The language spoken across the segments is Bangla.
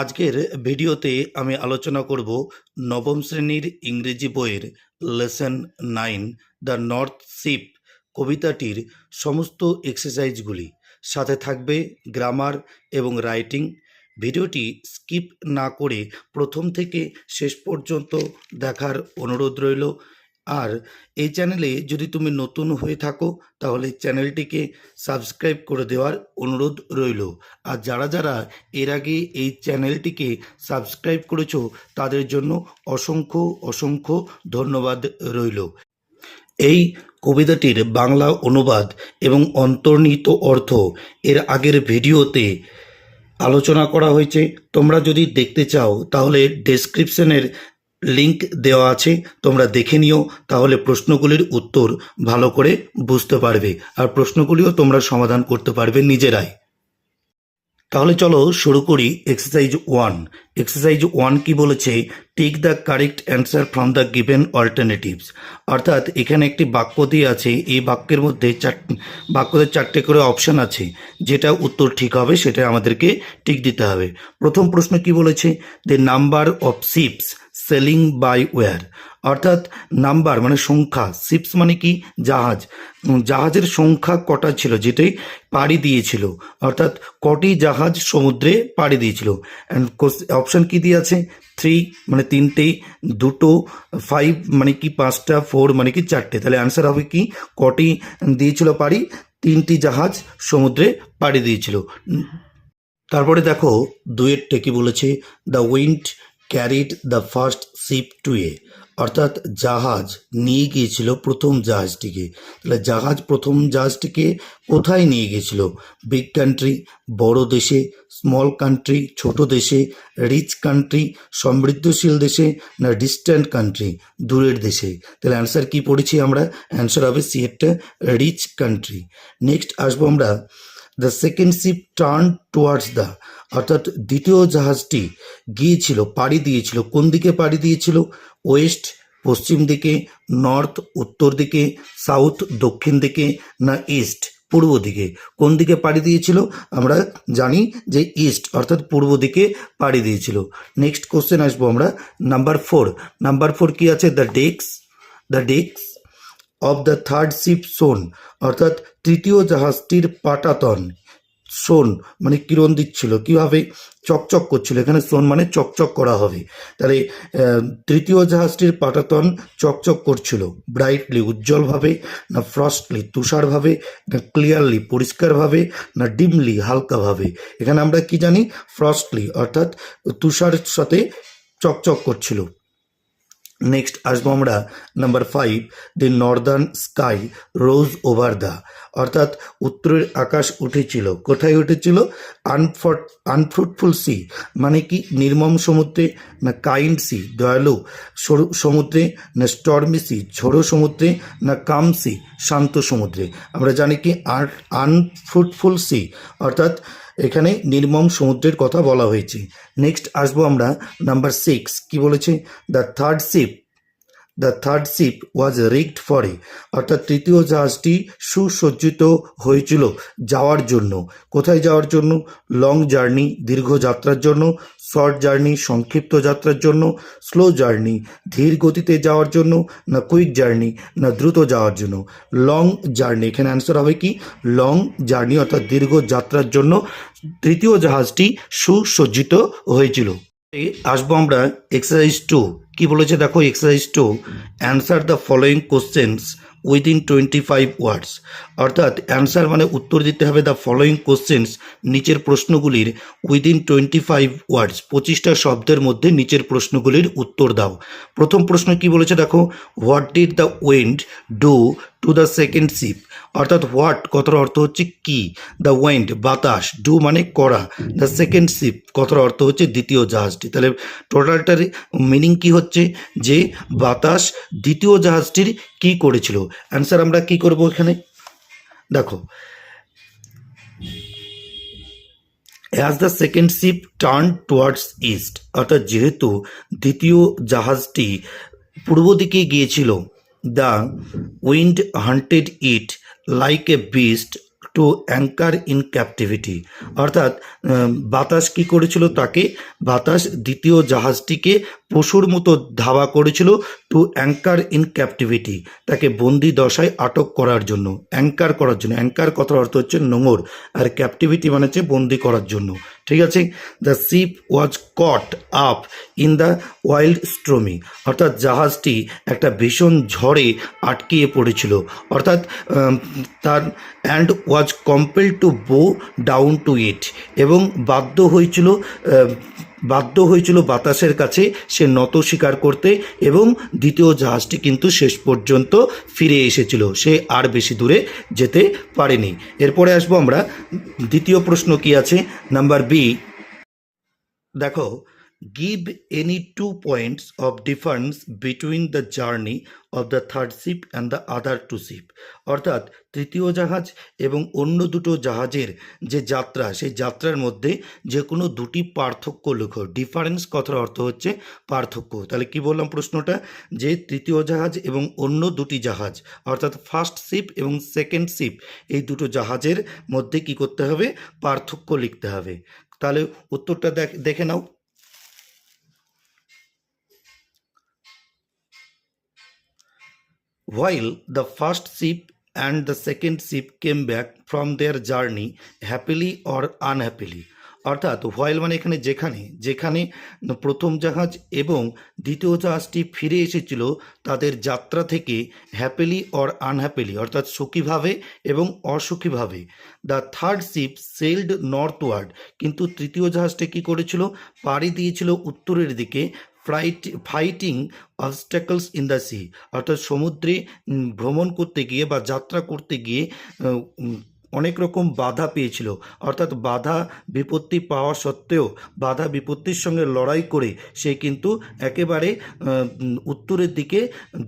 আজকের ভিডিওতে আমি আলোচনা করব নবম শ্রেণির ইংরেজি বইয়ের lesson nine, the north ship কবিতাটির সমস্ত এক্সারসাইজগুলি। সাথে থাকবে গ্রামার এবং রাইটিং। ভিডিওটি স্কিপ না করে প্রথম থেকে শেষ পর্যন্ত দেখার অনুরোধ রইল। আর এই চ্যানেলে যদি তুমি নতুন হয়ে থাকো, তাহলে চ্যানেলটিকে সাবস্ক্রাইব করে দেওয়ার অনুরোধ রইল। আর যারা যারা এর আগে এই চ্যানেলটিকে সাবস্ক্রাইব করেছ, তাদের জন্য অসংখ্য অসংখ্য ধন্যবাদ রইল। এই কবিতাটির বাংলা অনুবাদ এবং অন্তর্নিহিত অর্থ এর আগের ভিডিওতে আলোচনা করা হয়েছে। তোমরা যদি দেখতে চাও, তাহলে ডেসক্রিপশনের লিংক দেওয়া আছে, তোমরা দেখে নিও, তাহলে প্রশ্নগুলির উত্তর ভালো করে বুঝতে পারবে। আর প্রশ্নগুলিও তোমরা সমাধান করতে পারবে নিজেরাই। তাহলে চলো শুরু করি এক্সারসাইজ ওয়ান এক্সারসাইজ ওয়ান কি বলেছে? Take the correct answer from the given alternatives অর্থাৎ এখানে একটি বাক্য দিয়ে আছে, এই বাক্যের মধ্যে চার বাক্যদের চারটে করে অপশান আছে। যেটা উত্তর ঠিক হবে, সেটা আমাদেরকে টিক দিতে হবে। প্রথম প্রশ্ন কি বলেছে? The number of ships sailing by were, অর্থাৎ নাম্বার মানে সংখ্যা, শিপস মানে কি? জাহাজ। জাহাজের সংখ্যা কটা ছিল? যেটাই পাড়ি দিয়েছিল, অর্থাৎ কটি জাহাজ সমুদ্রে পাড়ি দিয়েছিল। অ্যান্ড অপশান কি দিয়ে আছে? থ্রি মানে তিনটে, দুটো ফাইভ মানে কি? পাঁচটা ফোর মানে কি? চারটে। তাহলে অ্যান্সার হবে কি? কটি দিয়েছিল পাড়ি? তিনটি জাহাজ সমুদ্রে পাড়ি দিয়েছিল। তারপরে দেখো, দুয়েরটা কি বলেছে? The wind carried the first ship to a, অর্থাৎ জাহাজ নিয়ে গিয়েছিল প্রথম জাহাজটিকে। তাহলে জাহাজ প্রথম জাহাজটিকে কোথায় নিয়ে গিয়েছিল? বিগ কান্ট্রি, বড় দেশে, স্মল কান্ট্রি, ছোট দেশে, রিচ কান্ট্রি, সমৃদ্ধশীল দেশে না ডিস্ট্যান্ট কান্ট্রি, দূরের দেশে? তাহলে অ্যান্সার কি পড়েছি আমরা? অ্যান্সার হবে সি একটা রিচ কান্ট্রি। নেক্সট আসব আমরা। The second ship turn towards the অর্থাৎ দ্বিতীয় জাহাজটি গিয়েছিল, পাড়ি দিয়েছিল। কোন দিকে পাড়ি দিয়েছিল? ওয়েস্ট, পশ্চিম দিকে, নর্থ, উত্তর দিকে, সাউথ, দক্ষিণ দিকে না ইস্ট? পূর্ব দিকে। কোন দিকে পাড়ি দিয়েছিল? আমরা জানি যে ইস্ট, অর্থাৎ পূর্ব দিকে পাড়ি দিয়েছিল। নেক্সট কোশ্চেন আসব আমরা। Number four. নাম্বার ফোর কি আছে? The decks. The decks of the third ship shone, অর্থাৎ তৃতীয় জাহাজটির পাটাতন। সোন মানে কিরণ দিচ্ছিল, কীভাবে চকচক করছিল, এখানে সোন মানে চকচক করা হবে। তাহলে তৃতীয় জাহাজটির পাটাতন চকচক করছিল ব্রাইটলি উজ্জ্বলভাবে, না ফ্রস্টলি তুষারভাবে, না ক্লিয়ারলি পরিষ্কারভাবে, না ডিমলি হালকাভাবে। এখানে আমরা কি জানি? ফ্রস্টলি অর্থাৎ তুষারের সাথে চকচক করছিল। নেক্সট আসব আমরা number five the northern sky rose over the অর্থাৎ উত্তরের আকাশ উঠেছিল। কোথায় উঠেছিল? আনফট আনফ্রুটফুল সি মানে কি? নির্মম সমুদ্রে, না কাইন্ড সি দয়ালু, সরু সমুদ্রে, না স্টর্মি সি ঝোড়ো সমুদ্রে, না কাম সি শান্ত সমুদ্রে। আমরা জানি কি আনফ্রুটফুল সি অর্থাৎ এখানে নির্মম সমুদ্রের কথা বলা হয়েছে। নেক্সট আসব আমরা নাম্বার সিক্স কি বলেছে? The third ship the third ship was rigged for a অর্থাৎ তৃতীয় জাহাজটি সুসজ্জিত হয়েছিল যাওয়ার জন্য। কোথায় যাওয়ার জন্য? লং জার্নি দীর্ঘ যাত্রার জন্য শর্ট জার্নি সংক্ষিপ্ত যাত্রার জন্য স্লো জার্নি ধীর গতিতে যাওয়ার জন্য, না কুইক জার্নি না দ্রুত যাওয়ার জন্য। লং জার্নি এখানে অ্যান্সার হবে কি? লং জার্নি অর্থাৎ দীর্ঘ যাত্রার জন্য তৃতীয় জাহাজটি সুসজ্জিত হয়েছিল। আসব আমরা এক্সারসাইজ টু কি বলেছে? দেখো exercise two answer the following questions within twenty five words অর্থাৎ অ্যান্সার মানে উত্তর দিতে হবে দ্য ফলোয়িং কোশ্চেন্স নিচের প্রশ্নগুলির উইদিন টোয়েন্টি ফাইভ ওয়ার্ডস পঁচিশটা শব্দের মধ্যে নিচের প্রশ্নগুলির উত্তর দাও। প্রথম প্রশ্ন কি বলেছে? দেখো what did the wind do to the second ship অর্থাৎ হোয়াট কথার অর্থ হচ্ছে কি? দ্য ওয়েন্ড বাতাস ডু মানে করা দ্য সেকেন্ড শিপ কথার অর্থ হচ্ছে দ্বিতীয় জাহাজটি। তাহলে টোটালটার মিনিং কি হচ্ছে? যে বাতাস দ্বিতীয় জাহাজটির কি করেছিল? অ্যান্সার আমরা কি করব এখানে? দেখো। As the second ship turn towards east অর্থাৎ যেহেতু দ্বিতীয় জাহাজটি পূর্ব দিকে গিয়েছিল the wind hunted it like a beast to anchor in captivity অর্থাৎ বাতাস কি করেছিল তাকে? বাতাস দ্বিতীয় জাহাজটিকে পশুর মতো ধাওয়া করেছিল টু অ্যাঙ্কার ইন ক্যাপটিভিটি তাকে বন্দি দশায় আটক করার জন্য। অ্যাঙ্কার করার জন্য। অ্যাঙ্কার কথার অর্থ হচ্ছে নোঙর। আর ক্যাপটিভিটি মানে হচ্ছে বন্দি করার জন্য। ঠিক আছে? The ship was caught up in the wild stormy অর্থাৎ জাহাজটি একটা ভীষণ ঝড়ে আটকিয়ে পড়েছিল। অর্থাৎ তার and was compel to bow down to it এবং বাধ্য হয়েছিল বাধ্য হয়েছিল বাতাসের কাছে সে নত স্বীকার করতে এবং দ্বিতীয় জাহাজটি কিন্তু শেষ পর্যন্ত ফিরে এসেছিল। সে আর বেশি দূরে যেতে পারেনি। এরপরে আসব আমরা। দ্বিতীয় প্রশ্ন কি আছে? Number B. দেখো give any two points of difference between the journey of the third ship and the other two ship অর্থাৎ তৃতীয় জাহাজ এবং অন্য দুটো জাহাজের যে যাত্রা, সেই যাত্রার মধ্যে যে কোনো দুটি পার্থক্য লেখো। ডিফারেন্স কথার অর্থ হচ্ছে পার্থক্য। তাহলে কি বললাম প্রশ্নটা? যে তৃতীয় জাহাজ এবং অন্য দুটি জাহাজ, অর্থাৎ ফার্স্ট শিপ এবং সেকেন্ড শিপ এই দুটো জাহাজের মধ্যে কি করতে হবে? পার্থক্য লিখতে হবে। তাহলে উত্তরটা দেখে নাও। While the first ship and the second ship came back from their journey happily or unhappily, অর্থাৎ হোয়াইল মানে এখানে যেখানে যেখানে প্রথম জাহাজ এবং দ্বিতীয় জাহাজটি ফিরে এসেছিল তাদের যাত্রা থেকে হ্যাপিলি অর আনহ্যাপিলি অর্থাৎ সুখীভাবে এবং অসুখীভাবে। The third ship sailed northward কিন্তু তৃতীয় জাহাজটি কী করেছিল? পাড়ি দিয়েছিল উত্তরের দিকে flight, fighting obstacles in the sea, অর্থাৎ সমুদ্রে ভ্রমণ করতে গিয়ে বা যাত্রা করতে গিয়ে অনেক রকম বাধা পেয়েছিল। অর্থাৎ বাধা বিপত্তি পাওয়া সত্ত্বেও, বাধা বিপত্তির সঙ্গে লড়াই করে সে কিন্তু একেবারে উত্তরের দিকে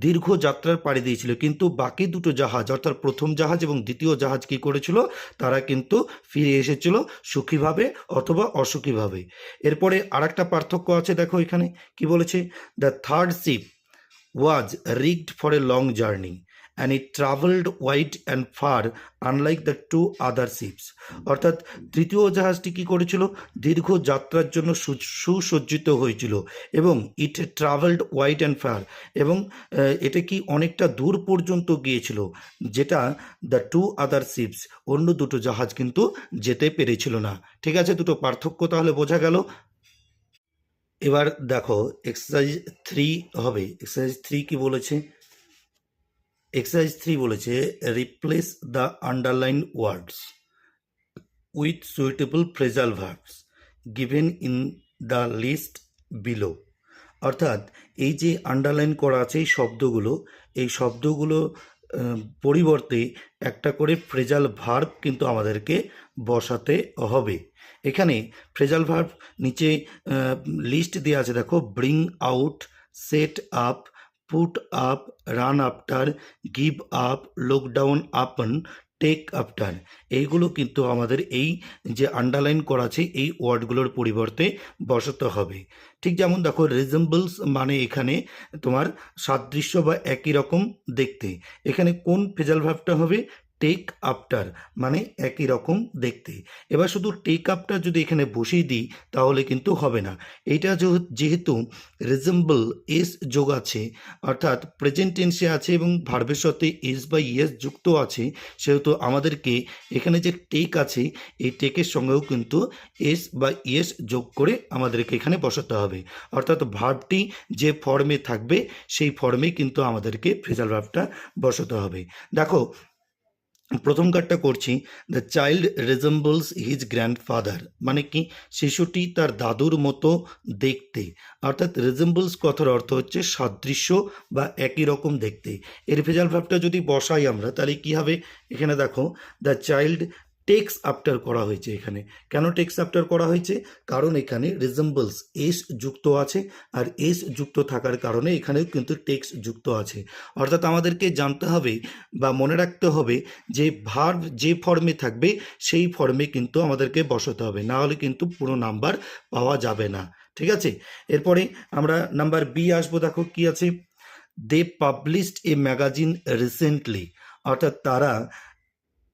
দীর্ঘ যাত্রার পাড়ি দিয়েছিল। কিন্তু বাকি দুটো জাহাজ, অর্থাৎ প্রথম জাহাজ এবং দ্বিতীয় জাহাজ কী করেছিল? তারা কিন্তু ফিরে এসেছিল সুখীভাবে অথবা অসুখীভাবে। এরপরে আরেকটা পার্থক্য আছে, দেখো এখানে, কি বলেছে? The third ship was rigged for a long journey and it traveled wide and far, unlike the two other ships. অর্থাৎ তৃতীয় জাহাজটি কি করেছিল? দীর্ঘ যাত্রার জন্য সুসজ্জিত হয়েছিল এবং it travelled wide and far এবং এটা কি অনেকটা দূর পর্যন্ত গিয়েছিল? যেটা দ্য টু আদার শিপস অন্য দুটো জাহাজ কিন্তু যেতে পেরেছিল না। ঠিক আছে, দুটো পার্থক্য তাহলে বোঝা গেল। এবার দেখো এক্সারসাইজ থ্রি হবে। এক্সারসাইজ থ্রি কি বলেছে? এক্সারসাইজ থ্রি বলেছে replace the underline words with suitable phrasal verbs given in the list below অর্থাৎ এই যে আন্ডারলাইন করা আছে এই শব্দগুলো এই শব্দগুলো পরিবর্তে একটা করে ফ্রেজাল ভার্ব কিন্তু আমাদেরকে বসাতে হবে। এখানে ফ্রেজাল ভার্ব নিচে লিস্ট দেওয়া আছে, দেখো bring out set up put up run after give up look down upon take after এইগুলো কিন্তু আমাদের এই যে আন্ডারলাইন করা আছে, এই ওয়ার্ডগুলোর পরিবর্তে বসাতে হবে। ঠিক যেমন দেখো রিজেম্বলস মানে এখানে তোমার সাদৃশ্য বা একই রকম দেখতে। এখানে কোন ফেজাল ভাবটা হবে? টেক আফটার মানে একই রকম দেখতে। এবার শুধু টেক আফটার যদি এখানে বসিয়ে দিই, তাহলে কিন্তু হবে না। যেহ- যেহেতু রিজেম্বল এস যোগ আছে, অর্থাৎ প্রেজেন্ট টেন্সে আছে এবং ভার্বের সাথে এস বা ইয়েস যুক্ত আছে, সেহেতু আমাদেরকে এখানে যে টেক আছে, এই টেকের সঙ্গেও কিন্তু এস বা ইয়েস যোগ করে আমাদেরকে এখানে বসাতে হবে। অর্থাৎ ভার্বটি যে ফর্মে থাকবে, সেই ফর্মে কিন্তু আমাদেরকে ফ্রেজাল ভার্বটা বসাতে হবে। দেখো প্রথম কার্ডটা করছি the child resembles his grandfather মানে কি? শিশুটি তার দাদুর মতো দেখতে। অর্থাৎ রেজেম্বলস কথার অর্থ হচ্ছে সাদৃশ্য বা একই রকম দেখতে। এর ভেজাল ভাবটা যদি বসাই আমরা, তাহলে কি হবে? এখানে দেখো দ্য চাইল্ড টেক্স আফটার করা হয়েছে এখানে। কেন টেক্স আফটার করা হয়েছে? কারণ এখানে রিজেম্বলস এস যুক্ত আছে আর এস যুক্ত থাকার কারণে এখানেও কিন্তু টেক্স যুক্ত আছে। অর্থাৎ আমাদেরকে জানতে হবে বা মনে রাখতে হবে যে ভার্ব যে ফর্মে থাকবে, সেই ফর্মে কিন্তু আমাদেরকে বসাতে হবে। না হলে কিন্তু পুরো নাম্বার পাওয়া যাবে না। ঠিক আছে? এরপরে আমরা নাম্বার বি আসব। দেখো কি আছে? They published a magazine recently অর্থাৎ তারা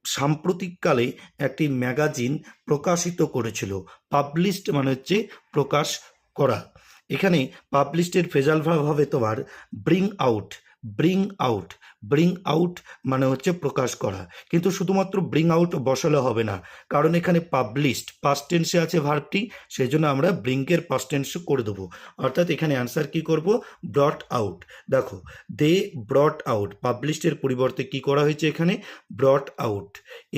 সাম্প্রতিককালে একটি ম্যাগাজিন প্রকাশিত করেছিল। পাবলিশড মানে হচ্ছে প্রকাশ করা। এখানে পাবলিশডের ফেজাল ভাব হবে তোমার bring out bring out bring out মানে হচ্ছে প্রকাশ করা। কিন্তু শুধুমাত্র ব্রিং আউট বসালে হবে না, কারণ এখানে পাবলিশড পাস্ট টেন্সে আছে ভার্বটি সেই জন্য আমরা ব্রিঙ্কের পাস্ট টেন্স করে দেবো। অর্থাৎ এখানে অ্যান্সার কি করব? ব্রট আউট দেখো দে ব্রট আউট পাবলিশডের পরিবর্তে কি করা হয়েছে এখানে? Brought out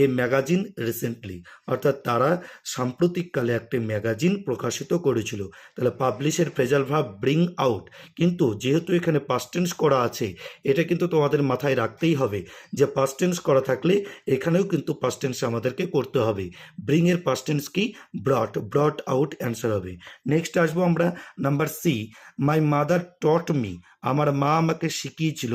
a magazine recently অর্থাৎ তারা সাম্প্রতিককালে একটি ম্যাগাজিন প্রকাশিত করেছিল। তাহলে পাবলিশের ফ্রেজাল ভাব ব্রিং আউট কিন্তু যেহেতু এখানে পাস্টেন্স করা আছে, এটা কিন্তু তোমাদের মাথায় রাখতেই হবে যে পাস্টেন্স করা থাকলে এখানেও কিন্তু পাস্টেন্স আমাদেরকে করতে হবে। ব্রিং এর পাস্টেন্স কি? ব্রট ব্রট আউট অ্যান্সার হবে। নেক্সট আসব আমরা number C my mother taught me আমার মা আমাকে শিখিয়েছিল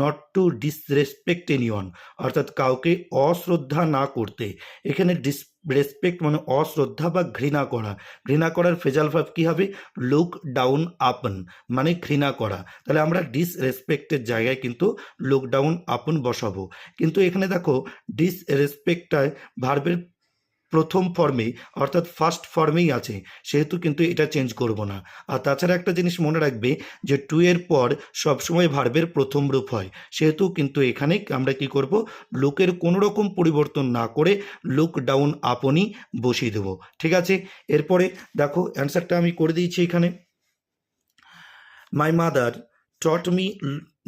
নট টু ডিসরেসপেক্ট এনিওয়ান অর্থাৎ কাউকে অশ্রদ্ধা না করতে। এখানে ডিস রেসপেক্ট মানে অশ্রদ্ধা বা ঘৃণা করা। ঘৃণা করার ফেজাল ভাব কী হবে? লুক ডাউন আপন মানে ঘৃণা করা। তাহলে আমরা ডিসরেসপেক্টের জায়গায় কিন্তু লুক ডাউন আপন বসাবো। কিন্তু এখানে দেখো ডিসরেসপেক্টটায় ভার্বের প্রথম ফর্মে অর্থাৎ ফার্স্ট ফর্মেই আছে, সেহেতু কিন্তু এটা চেঞ্জ করব না। আর তাছাড়া একটা জিনিস মনে রাখবে যে টু এর পর সবসময় ভার্বের প্রথম রূপ হয়, সেহেতু কিন্তু এখানে আমরা কি করব? লুকের কোনো রকম পরিবর্তন না করে লুক ডাউন আপনই বসিয়ে দেবো, ঠিক আছে? এরপরে দেখো অ্যান্সারটা আমি করে দিয়েছি এখানে। My mother taught me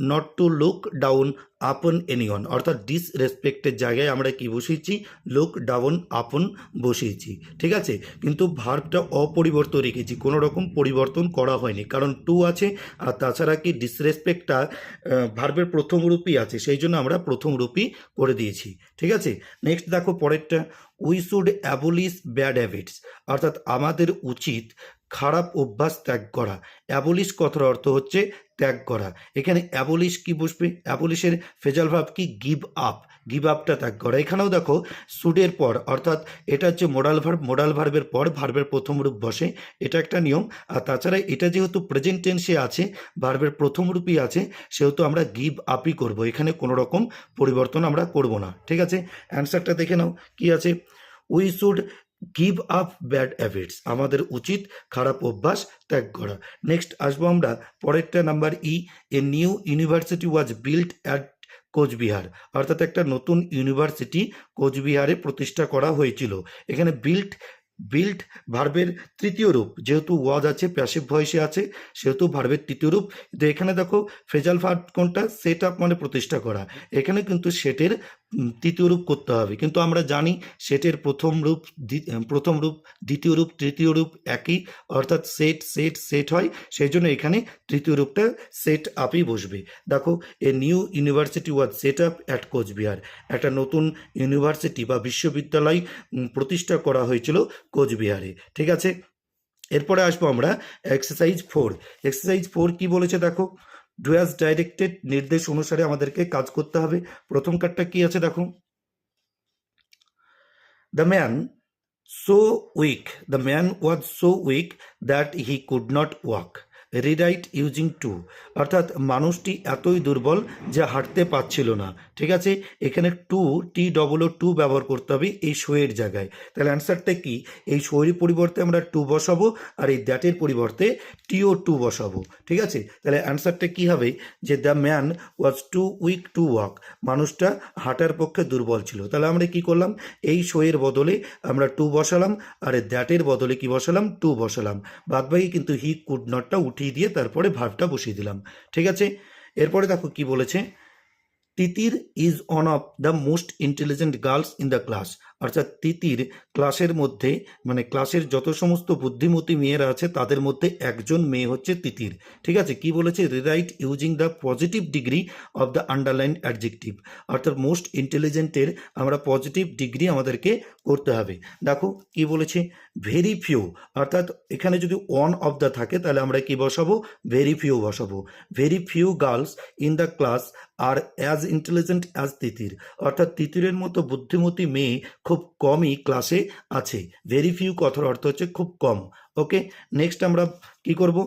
not to look down upon anyone অর্থাৎ ডিসরেসপেক্টের জায়গায় আমরা কি বসিয়েছি? লুক ডাউন আপন বসিয়েছি। ঠিক আছে? কিন্তু ভার্বটা অপরিবর্তন রেখেছি। কোনো রকম পরিবর্তন করা হয়নি। কারণ টু আছে, আর তাছাড়া কি ডিসরেসপেক্টটা ভার্বের প্রথম রূপই আছে। সেই জন্য আমরা প্রথম রূপই করে দিয়েছি। ঠিক আছে? নেক্সট দেখো পরেরটা। We should abolish bad habits অর্থাৎ আমাদের উচিত খারাপ অভ্যাস ত্যাগ করা। অ্যাবলিশ কথার অর্থ হচ্ছে ত্যাগ করা। এখানে অ্যাবলিশ কি বসবে অ্যাবলিশের ফেজাল ভাব কি? Give up. গিভ আপটা ত্যাগ করা। এখানেও দেখো, সুডের পর, অর্থাৎ এটা হচ্ছে মোডাল ভার্ব মোডাল ভার্বের পর, ভার্বের প্রথম রূপ বসে। এটা একটা নিয়ম। আর তাছাড়া এটা যেহেতু প্রেজেন্ট টেন্সে আছে, ভার্বের প্রথম রূপই আছে, সেহেতু আমরা গিভ আপই করব। এখানে কোনো রকম পরিবর্তন আমরা করব না। ঠিক আছে? অ্যান্সারটা দেখে নাও। কি আছে? We should give up bad habits আমাদের উচিত খারাপ অভ্যাস ত্যাগ করা। নেক্সট আসব আমরা পরেরটা number E a new university was built at Cooch Behar. অর্থাৎ একটা নতুন ইউনিভার্সিটি কোচবিহারে প্রতিষ্ঠা করা হয়েছিল। এখানে বিল্ট বিল্ট ভার্বের তৃতীয় রূপ। যেহেতু ওয়াজ আছে প্যাসিভ ভয়েসে আছে, সেহেতু ভার্বের তৃতীয় রূপ। তো এখানে দেখো ফেজাল ভার্ব কোনটা? সেট আপ মানে প্রতিষ্ঠা করা। এখানে কিন্তু সেটের তৃতীয় রূপ করতে হবে। কিন্তু আমরা জানি সেটের প্রথম রূপ প্রথম রূপ, দ্বিতীয় রূপ, তৃতীয় রূপ একই, অর্থাৎ সেট সেট সেট হয়। সেই জন্য এখানে তৃতীয় রূপটা সেট আপই বসবে। দেখো, a new university was set up at Cooch Behar. একটা নতুন ইউনিভার্সিটি বা বিশ্ববিদ্যালয় প্রতিষ্ঠা করা হয়েছিল কোচবিহারে। ঠিক আছে? এরপরে আসব আমরা এক্সারসাইজ ফোর। এক্সারসাইজ ফোর কি বলেছে দেখো? ডুয়াস ডাইরেক্টেড নির্দেশ অনুসারে আমাদেরকে কাজ করতে হবে। প্রথম কার্ডটা কি আছে দেখো। The man so weak the man was so weak that he could not walk rewrite using too. অর্থাৎ মানুষটি এতই দুর্বল যে হাঁটতে পারছিল না। ঠিক আছে? এখানে too T double O too ব্যবহার করতে হবে এই শোয়ের জায়গায়। তাহলে অ্যান্সারটা কি? এই শোয়ের পরিবর্তে আমরা টু বসাবো আর এই দ্যাটের পরিবর্তে টিও টু বসাবো। ঠিক আছে? তাহলে অ্যান্সারটা কি হবে? যে the man was too weak to walk. মানুষটা হাঁটার পক্ষে দুর্বল ছিল। তাহলে আমরা কি করলাম? এই শোয়ের বদলে আমরা টু বসালাম আর দ্যাটের বদলে কি বসালাম? টু বসালাম। বাদবাকি কিন্তু হি কুড নটটা উঠিয়ে দিয়ে তারপরে ভাবটা বসিয়ে দিলাম, ঠিক আছে? এরপরে দেখো কি বলেছে Titir is one of the most intelligent girls in the class অর্থাৎ তিতির ক্লাসের মধ্যে মানে ক্লাসের যত সমস্ত বুদ্ধিমতী মেয়েরা আছে, তাদের মধ্যে একজন মেয়ে হচ্ছে তিতির। ঠিক আছে? কি বলেছে? Rewrite using the positive degree of the underline adjective অর্থাৎ মোস্ট ইন্টেলিজেন্টের আমরা পজিটিভ ডিগ্রি আমাদেরকে করতে হবে। দেখো, কি বলেছে? ভেরি ফিউ অর্থাৎ এখানে যদি ওয়ান অফ দ্য থাকে, তাহলে আমরা কি বসাবো? ভেরি ফিউ বসাবো। Very few girls in the class are as intelligent as Titir. অর্থাৎ তিতিরের মতো বুদ্ধিমতী মেয়ে খুব কমই ক্লাসে আছে। ভেরি ফিউ কথার অর্থ হচ্ছে খুব কম। ওকে নেক্সট আমরা কি করব?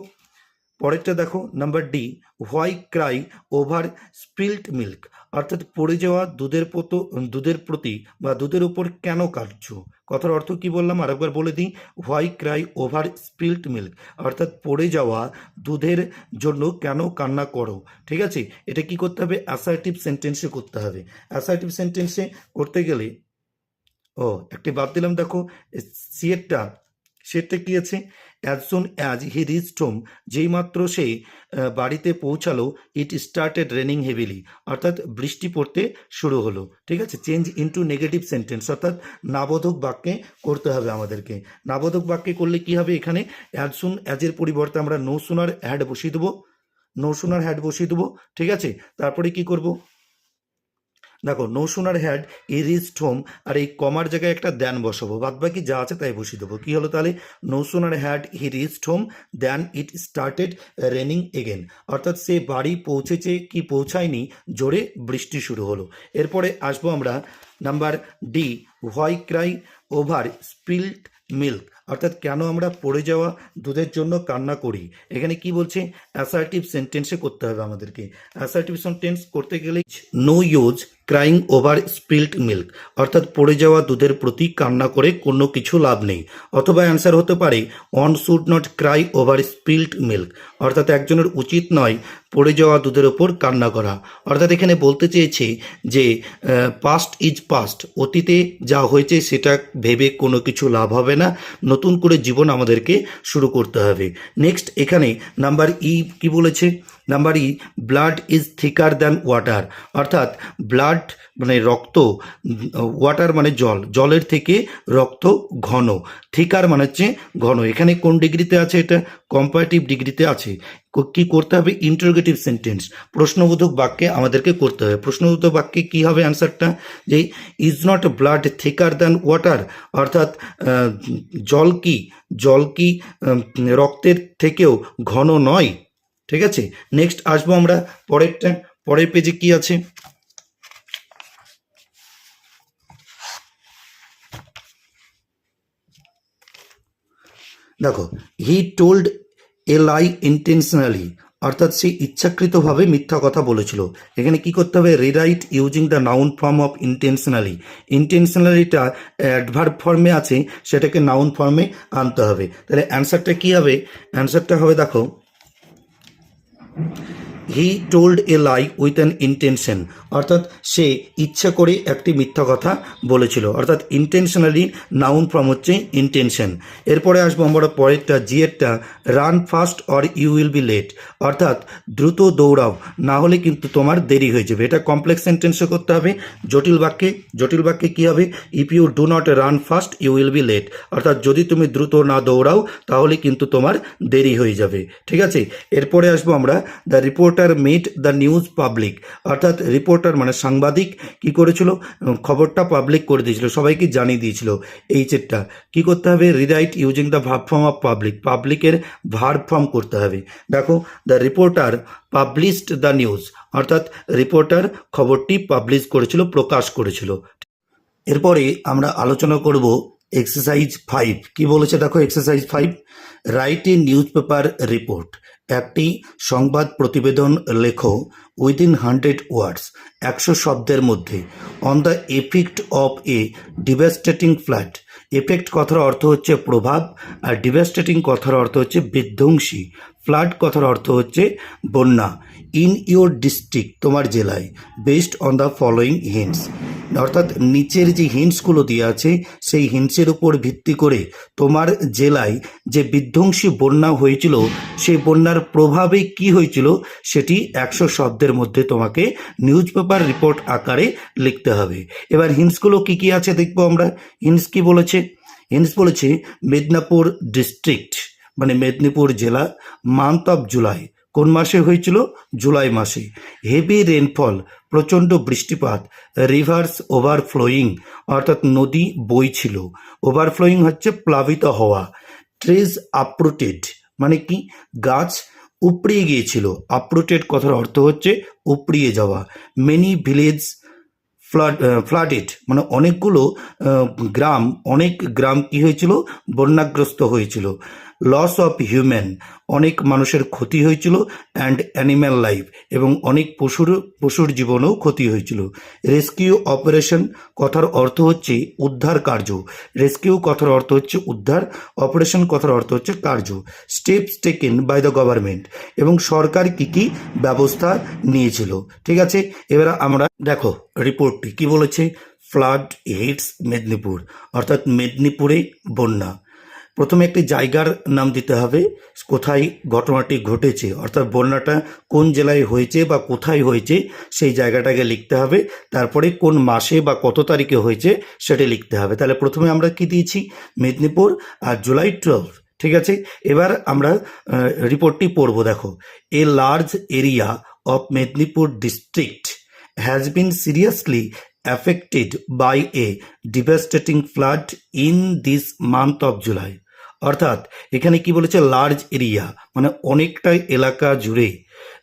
পরেরটা দেখো number D why cry over spilt milk অর্থাৎ পড়ে যাওয়া দুধের পতো দুধের প্রতি বা দুধের উপর কেন কাটছো? কথার অর্থ কি বললাম? আরেকবার বলে দিই why cry over spilt milk অর্থাৎ পড়ে যাওয়া দুধের জন্য কেন কান্না করো? ঠিক আছে? এটা কি করতে হবে? অ্যাসার্টিভ সেন্টেন্সে করতে হবে। অ্যাসার্টিভ সেন্টেন্সে করতে গেলে ও, একটি বাদ দিলাম, দেখো সিয়েরটা সেটা কি আছে? As soon as he reached home যেইমাত্র সে বাড়িতে পৌঁছালো ইট স্টার্টেড রেনিং হেভিলি অর্থাৎ বৃষ্টি পড়তে শুরু হলো, ঠিক আছে? চেঞ্জ ইনটু নেগেটিভ সেন্টেন্স অর্থাৎ নাবোধক বাক্যে করতে হবে আমাদেরকে। নাবোধক বাক্যে করলে কি হবে এখানে? অ্যাজ সুন অ্যাজের পরিবর্তে আমরা নো সুনার হ্যাড বসিয়ে দেবো নো সুনার হ্যাড বসিয়ে দেবো, ঠিক আছে? তারপরে কি করব? দেখো no sooner had I reached home আর এই কমার জায়গায় একটা দ্যান বসাবো বাদ বাকি যা আছে তাই বসিয়ে দেবো। কী হলো তাহলে? No sooner had he reached home than it started raining again অর্থাৎ সে বাড়ি পৌঁছেছে কি পৌঁছায়নি, জোরে বৃষ্টি শুরু হলো। এরপরে আসব আমরা number D why cry over spilled milk অর্থাৎ কেন আমরা পড়ে যাওয়া দুধের জন্য কান্না করি? এখানে কি বলছে? অ্যাসার্টিভ সেন্টেন্সে করতে হবে আমাদেরকে। অ্যাসার্টিভ সেন্টেন্স করতে গেলে no use crying over spilled milk অর্থাৎ পড়ে যাওয়া দুধের প্রতি কান্না করে কোনো কিছু লাভ নেই। অথবা অ্যান্সার হতে পারে one should not cry over spilled milk অর্থাৎ একজনের উচিত নয় পড়ে যাওয়া দুধের ওপর কান্না করা। অর্থাৎ এখানে বলতে চেয়েছে যে পাস্ট ইজ পাস্ট অতীতে যা হয়েছে সেটা ভেবে কোনো কিছু লাভ হবে না, নতুন করে জীবন আমাদেরকে শুরু করতে হবে। নেক্সট এখানে নাম্বার ই কি বলেছে? Number E blood is thicker than water অর্থাৎ ব্লাড মানে রক্ত ওয়াটার মানে জল, জলের থেকে রক্ত ঘন থিকার মানে হচ্ছে ঘন। এখানে কোন ডিগ্রিতে আছে এটা? কম্পারেটিভ ডিগ্রিতে আছে। কো- করতে হবে? ইন্টারোগেটিভ সেন্টেন্স প্রশ্নবোধক বাক্যে আমাদেরকে করতে হবে। প্রশ্নবোধক বাক্যে কি হবে অ্যান্সারটা যে is not blood thicker than water অর্থাৎ জল কি? জল কি রক্তের থেকেও ঘন নয়? ঠিক আছে? নেক্সট আসব আমরা। পরেরটা, পরের পেজে কি আছে? দেখো হি টোল্ড এ লাই ইন্টেনশনালি অর্থাৎ সে ইচ্ছাকৃতভাবে মিথ্যা কথা বলেছিল। এখানে কি করতে হবে? Rewrite using the noun form of intentionally ইন্টেনশনালিটা adverb ফর্মে আছে, সেটাকে নাউন ফর্মে আনতে হবে। তাহলে অ্যান্সারটা কি হবে? অ্যান্সারটা হবে, দেখো Thank you. He told a lie with an intention অর্থাৎ সে ইচ্ছা করে একটি মিথ্যা কথা বলেছিল। অর্থাৎ ইন্টেনশনালি নাউন ফ্রম হচ্ছে ইন্টেনশন এরপরে আসব আমরা পরেরটা, জিয়েরটা run fast or you will be late অর্থাৎ দ্রুত দৌড়াও, না হলে কিন্তু তোমার দেরি হয়ে যাবে। এটা কমপ্লেক্স সেন্টেন্সে করতে হবে। জটিল বাক্যে জটিল বাক্যে কী হবে? If you do not run fast you will be late অর্থাৎ যদি তুমি দ্রুত না দৌড়াও, তাহলে কিন্তু তোমার দেরি হয়ে যাবে। ঠিক আছে? এরপরে আসব আমরা the reporter made the news public অর্থাৎ রিপোর্টার মানে সাংবাদিক কি করেছিল খবরটা পাবলিক করে দিয়েছিল, সবাইকে জানিয়ে দিয়েছিল এই চেটটা কি করতে হবে? Rewrite using the verb form of public পাবলিকের ভার্ব ফর্ম করতে হবে। দেখো the reporter published the news অর্থাৎ রিপোর্টার খবরটি পাবলিশ করেছিল, প্রকাশ করেছিল। এরপরে আমরা আলোচনা করব এক্সারসাইজ ফাইভ কি বলেছে? দেখো exercise five write a newspaper report একটি সংবাদ প্রতিবেদন লেখো উইদিন হান্ড্রেড ওয়ার্ডস একশো শব্দের মধ্যে on the effect of a devastating flood effect কথার অর্থ হচ্ছে প্রভাব, আর ডিভাস্টেটিং কথার অর্থ হচ্ছে বিধ্বংসী ফ্লাড কথার অর্থ হচ্ছে বন্যা ইন ইউর ডিস্ট্রিক্ট তোমার জেলায় based on the following hints অর্থাৎ নিচের যে হিন্টসগুলো দিয়ে আছে, সেই হিন্টসের উপর ভিত্তি করে তোমার জেলায় যে বিধ্বংসী বন্যা হয়েছিল, সেই বন্যার প্রভাবে কি হয়েছিল, সেটি একশো শব্দের মধ্যে তোমাকে নিউজ পেপার রিপোর্ট আকারে লিখতে হবে। এবার হিন্টসগুলো কি কি আছে দেখব আমরা? হিন্টস কি বলেছে? হিন্টস বলেছে, মেদিনীপুর ডিস্ট্রিক্ট মানে মেদিনীপুর জেলা মান্থ অফ জুলাই কোন মাসে হয়েছিল? জুলাই মাসে। হেভি রেনফল প্রচণ্ড বৃষ্টিপাত রিভার্স ওভারফ্লোয়িং অর্থাৎ নদী বই বইছিল। ওভারফ্লোয়িং হচ্ছে প্লাবিত হওয়া। ট্রেজ আপরুটেড মানে কি? গাছ উপড়িয়ে গিয়েছিল। আপরুটেড কথার অর্থ হচ্ছে উপড়িয়ে যাওয়া। মেনি ভিলেজ ফ্লাড ফ্লাডেড মানে অনেকগুলো গ্রাম, অনেক গ্রাম কি হয়েছিল? বন্যাগ্রস্ত হয়েছিল। লস অফ হিউম্যান অনেক মানুষের ক্ষতি হয়েছিল অ্যান্ড অ্যানিম্যাল লাইফ এবং অনেক পশুর পশুর জীবনেও ক্ষতি হয়েছিল। রেস্কিউ অপারেশন কথার অর্থ হচ্ছে উদ্ধার কার্য। রেস্কিউ কথার অর্থ হচ্ছে উদ্ধার অপারেশন কথার অর্থ হচ্ছে কার্য। Steps taken by the government এবং সরকার কি কি ব্যবস্থা নিয়েছিল। ঠিক আছে? এবার আমরা দেখো রিপোর্টটি কি বলেছে? ফ্লাড হিটস মেদিনীপুর অর্থাৎ মেদিনীপুরে বন্যা। প্রথমে একটি জায়গার নাম দিতে হবে, কোথায় ঘটনাটি ঘটেছে, অর্থাৎ বন্যাটা কোন জেলায় হয়েছে বা কোথায় হয়েছে, সেই জায়গাটাকে লিখতে হবে, তারপরে কোন মাসে বা কত তারিখে হয়েছে সেটি লিখতে হবে। তাহলে প্রথমে আমরা কি দিয়েছি? মেদিনীপুর আর জুলাই টুয়েলভ ঠিক আছে? এবার আমরা রিপোর্টটি পড়ব, দেখো। A large area of Medinipur district has been seriously affected by a devastating flood in this month of July. অর্থাৎ এখানে কি বলেছে লার্জ এরিয়া মানে অনেকটা এলাকা জুড়ে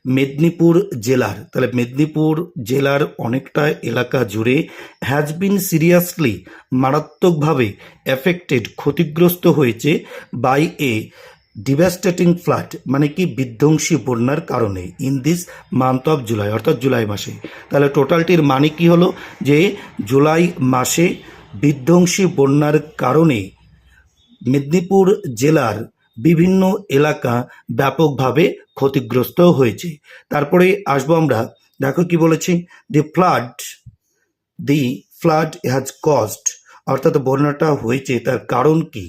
মেদিনীপুর জেলার, তাহলে মেদিনীপুর জেলার অনেকটা এলাকা জুড়ে হ্যাজ বিন সিরিয়াসলি মারাত্মকভাবে এফেক্টেড ক্ষতিগ্রস্ত হয়েছে বাই এ ডিভাস্টেটিং ফ্লাড মানে কি বিধ্বংসী বন্যার কারণে in this month of July অর্থাৎ জুলাই মাসে। তাহলে টোটালটির মানে কি হলো? যে জুলাই মাসে বিধ্বংসী বন্যার কারণে মেদিনীপুর জেলার বিভিন্ন এলাকা ব্যাপকভাবে ক্ষতিগ্রস্ত হয়েছে। তারপরে আসব আমরা, দেখো কি বলেছি? The flood the flood has cost অর্থাৎ বন্যাটা হয়েছে তার কারণ কি?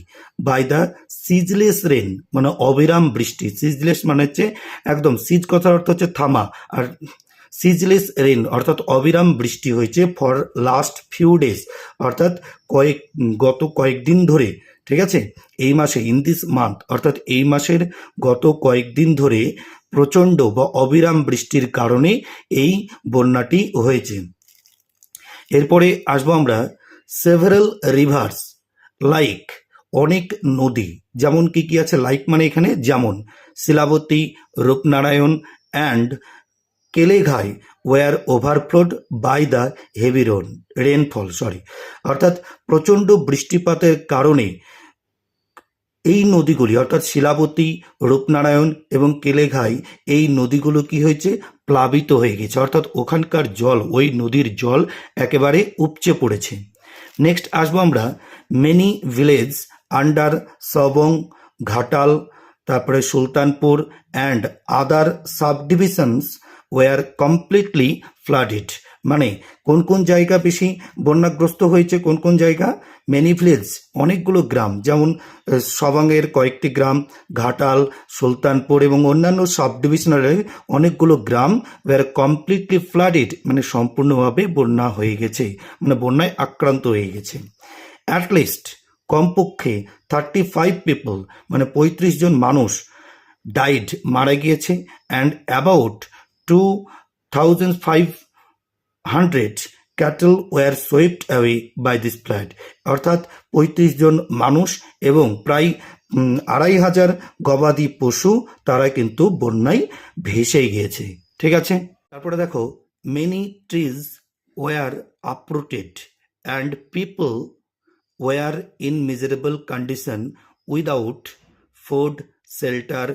বাই দ্য সিজলেস রেন মানে অবিরাম বৃষ্টি। সিজলেস মানে হচ্ছে একদম সিজ কথার অর্থ হচ্ছে থামা। আর সিজলেস রেন অর্থাৎ অবিরাম বৃষ্টি হয়েছে ফর লাস্ট ফিউ ডেজ অর্থাৎ কয়েক, গত কয়েকদিন ধরে, ঠিক আছে? এই মাসে ইন দিস মান্থ অর্থাৎ এই মাসের গত কয়েকদিন ধরে প্রচণ্ড বা অবিরাম বৃষ্টির কারণে এই বন্যাটি হয়েছে। এরপরে আসব আমরা সেভারাল রিভার্স লাইক অনেক নদী, যেমন কি কি আছে? লাইক মানে এখানে যেমন Shilabati, Rupnarayan and Keleghai were overflowed by the heavy rain rainfall sorry অর্থাৎ প্রচণ্ড বৃষ্টিপাতের কারণে এই নদীগুলি, অর্থাৎ শিলাবতী, রূপনারায়ণ এবং কেলেঘাই এই নদীগুলো কি হয়েছে? প্লাবিত হয়ে গেছে। অর্থাৎ ওখানকার জল, ওই নদীর জল একেবারে উপচে পড়েছে। নেক্সট আসব আমরা many village under Sabang Ghatal তারপরে Sultanpur and other subdivisions were completely flooded মানে কোন কোন জায়গা বেশি বন্যাগ্রস্ত হয়েছে কোন কোন জায়গা? মেনি ভিলেজ অনেকগুলো গ্রাম যেমন আহ, সবাংয়ের কয়েকটি গ্রাম ঘাটাল সুলতানপুর এবং অন্যান্য সাব ডিভিশনের অনেকগুলো গ্রাম ওয়ার কমপ্লিটলি ফ্লাডেড মানে সম্পূর্ণভাবে বন্যা হয়ে গেছে মানে বন্যায় আক্রান্ত হয়ে গেছে। অ্যাটলিস্ট কমপক্ষে থার্টি ফাইভ পিপল মানে পঁয়ত্রিশ জন মানুষ ডাইড মারা গিয়েছে and about two thousand five hundred cattle were swept away by this flood অর্থাৎ পঁয়ত্রিশ জন মানুষ এবং প্রায় আড়াই হাজার গবাদি পশু তারা কিন্তু বন্যায় ভেসে গিয়েছে। ঠিক আছে? তারপরে দেখো many trees were uprooted and people were in miserable condition without food, shelter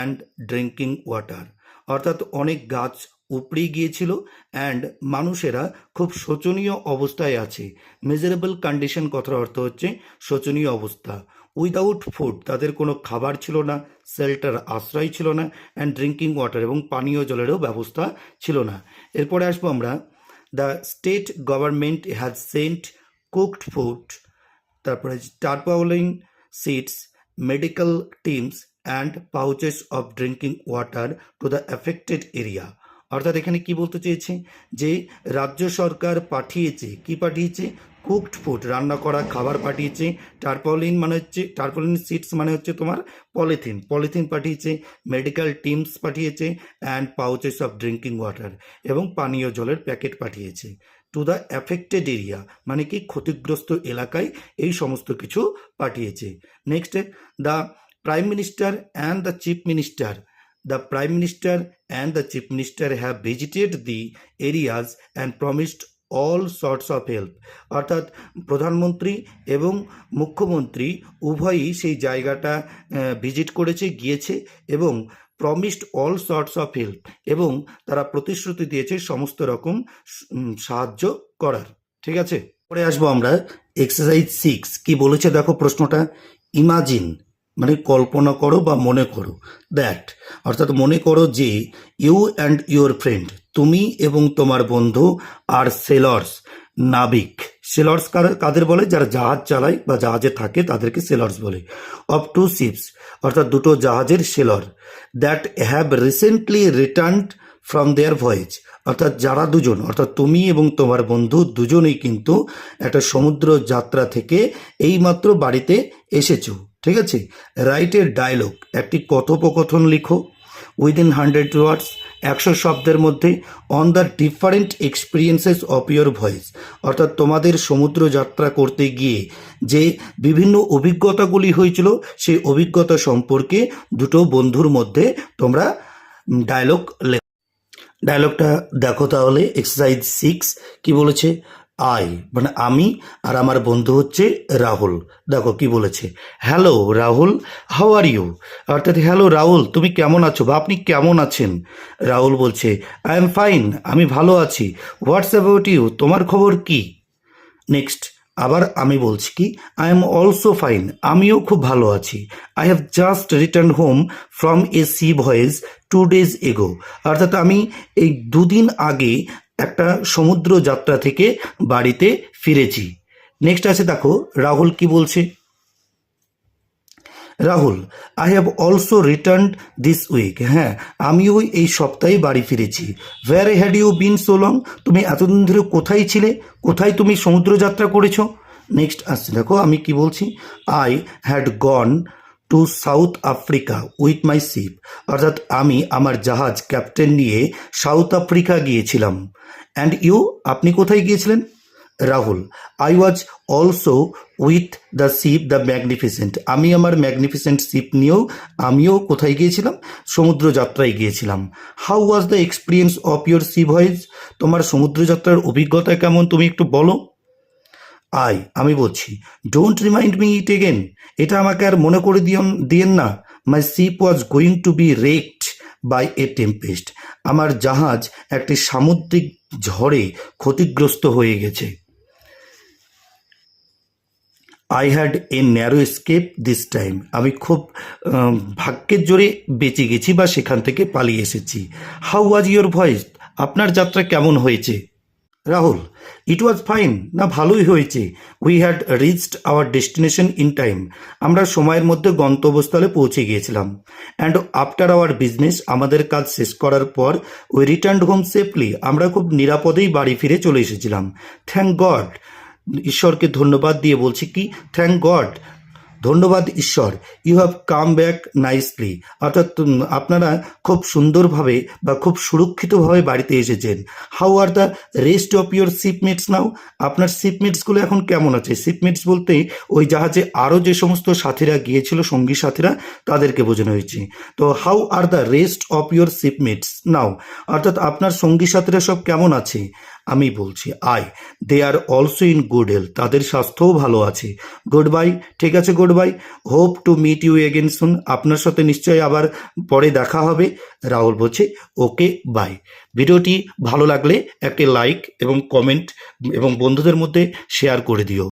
and drinking water. অর্থাৎ অনেক গাছ উপড়ে গিয়েছিল অ্যান্ড মানুষেরা খুব শোচনীয় অবস্থায় আছে। মেজারেবল কন্ডিশন কথার অর্থ হচ্ছে শোচনীয় অবস্থা। উইদাউট ফুড তাদের কোনো খাবার ছিল না শেল্টার আশ্রয় ছিল না অ্যান্ড ড্রিঙ্কিং ওয়াটার এবং পানীয় জলেরও ব্যবস্থা ছিল না। এরপরে আসব আমরা। The state government has sent cooked food তারপরে tarpaulin sheets medical teams and pouches of drinking water to the affected area অর্থাৎ এখানে কি বলতে চেয়েছে? যে রাজ্য সরকার পাঠিয়েছে, কি পাঠিয়েছে? কুকড ফুড রান্না করা খাবার পাঠিয়েছে টার্পলিন মানে হচ্ছে টার্পলিন সিটস মানে হচ্ছে তোমার পলিথিন পলিথিন পাঠিয়েছে মেডিকেল টিমস পাঠিয়েছে and pouches of drinking water এবং পানীয় জলের প্যাকেট পাঠিয়েছে। টু দ্য অ্যাফেক্টেড এরিয়া মানে কি ক্ষতিগ্রস্ত এলাকায় এই সমস্ত কিছু পাঠিয়েছে। Next the prime minister and the chief minister the prime minister and the chief minister have visited the areas and promised all sorts of help অর্থাৎ প্রধানমন্ত্রী এবং মুখ্যমন্ত্রী উভয়ই সেই জায়গাটা ভিজিট করেছে, গিয়েছে এবং promised all sorts of help এবং তারা প্রতিশ্রুতি দিয়েছে সমস্ত রকম সাহায্য করার। ঠিক আছে? পরে আসব আমরা। এক্সারসাইজ সিক্স কি বলেছে দেখো প্রশ্নটা? ইমাজিন মানে কল্পনা করো বা মনে করো দ্যাট অর্থাৎ মনে করো যে ইউ অ্যান্ড ইউর ফ্রেন্ড তুমি এবং তোমার বন্ধু আর সেলর্স নাবিক। সেলর্স কাদের বলে? যারা জাহাজ চালায় বা জাহাজে থাকে, তাদেরকে সেলর্স বলে। অফ টু শিপস অর্থাৎ দুটো জাহাজের sailor that have recently returned from their voyage অর্থাৎ যারা দুজন, অর্থাৎ তুমি এবং তোমার বন্ধু দুজনেই কিন্তু একটা সমুদ্র যাত্রা থেকে এইমাত্র বাড়িতে এসেছ। ঠিক আছে? রাইটের ডায়লগ একটি কথোপকথন লিখো। উইদিন হান্ড্রেড ওয়ার্ডস একশো শব্দের মধ্যে on the different experiences of your voice অর্থাৎ তোমাদের সমুদ্র যাত্রা করতে গিয়ে যে বিভিন্ন অভিজ্ঞতাগুলি হয়েছিল, সেই অভিজ্ঞতা সম্পর্কে দুটো বন্ধুর মধ্যে তোমরা ডায়লগ ডায়লগটা দেখো তাহলে এক্সারসাইজ সিক্স কি বলেছে? আই মানে আমি আর আমার বন্ধু হচ্ছে রাহুল। দেখো কি বলেছে, hello Rahul how are you অর্থাৎ, হ্যালো রাহুল, তুমি কেমন আছো বা আপনি কেমন আছেন? রাহুল বলছে আই এম ফাইন আমি ভালো আছি। হোয়াটস অ্যাবাউট ইউ তোমার খবর কি? নেক্সট আবার আমি বলছি কি আই এম অলসো ফাইন আমিও খুব ভালো আছি। I have just return home from a sea voice two days ago অর্থাৎ, আমি এই দুদিন আগে একটা সমুদ্র যাত্রা থেকে বাড়িতে ফিরেছি। নেক্সট আছে দেখো, রাহুল কি বলছে? Rahul I have also return this week হ্যাঁ আমিও এই সপ্তাহে বাড়ি ফিরেছি। Where had you been so long তুমি এতদিন ধরে কোথায় ছিলে? কোথায় তুমি সমুদ্র যাত্রা করেছ? নেক্সট আসছে দেখো, আমি কি বলছি? I had gone to South Africa with my ship অর্থাৎ আমি আমার জাহাজ ক্যাপ্টেন নিয়ে সাউথ আফ্রিকা গিয়েছিলাম। অ্যান্ড ইউ আপনি কোথায় গিয়েছিলেন? Rahul I was also with the ship the magnificent আমি আমার ম্যাগনিফিসেন্ট শিপ নিয়েও আমিও কোথায় গিয়েছিলাম? সমুদ্র যাত্রায় গিয়েছিলাম। How was the experience of your sea voyage তোমার সমুদ্রযাত্রার অভিজ্ঞতা কেমন তুমি একটু বলো। আই আমি বলছি don't remind me it again এটা আমাকে আর মনে করে দিও দিয়েন না। My ship was going to be wrecked by a tempest আমার জাহাজ একটি সামুদ্রিক ঝড়ে ক্ষতিগ্রস্ত হয়ে গেছে। I had a narrow escape this time আমি খুব ভাগ্যের জোরে বেঁচে গেছি বা সেখান থেকে পালিয়ে এসেছি। হাউ ওয়াজ ইয়োর ভয়েস আপনার যাত্রা কেমন হয়েছে? রাহুল ইট ওয়াজ ফাইন না ভালোই হয়েছে। We had reached our destination in time আমরা সময়ের মধ্যে গন্তব্যস্থলে পৌঁছে গিয়েছিলাম। অ্যান্ড আফটার আওয়ার বিজনেস আমাদের কাজ শেষ করার পর উই রিটার্ন হোম সেফলি আমরা খুব নিরাপদেই বাড়ি ফিরে চলে এসেছিলাম। থ্যাংক গড ঈশ্বরকে ধন্যবাদ দিয়ে বলছি কি থ্যাংক গড ধন্যবাদ, ঈশ্বর। You have come back nicely অর্থাৎ আপনারা খুব সুন্দরভাবে বা খুব সুরক্ষিতভাবে বাড়িতে এসেছেন। How are the rest of your shipmates now আপনার শিপমেটসগুলো এখন কেমন আছে? শিপমেটস বলতে ওই জাহাজে আরও যে সমস্ত সাথীরা গিয়েছিল, সঙ্গী সাথীরা, তাদেরকে বোঝানো হয়েছে। তো how are the rest of your shipmates now অর্থাৎ, আপনার সঙ্গী সাথীরা সব কেমন আছে? আমি বলছি I they are also in good health তাদের স্বাস্থ্যও ভালো আছে। গুড বাই ঠিক আছে goodbye hope to meet you again soon আপনার সাথে নিশ্চয়ই আবার পরে দেখা হবে। রাহুল বলছে ওকে বাই ভিডিওটি ভালো লাগলে একটি লাইক এবং কমেন্ট এবং বন্ধুদের মধ্যে শেয়ার করে দিও।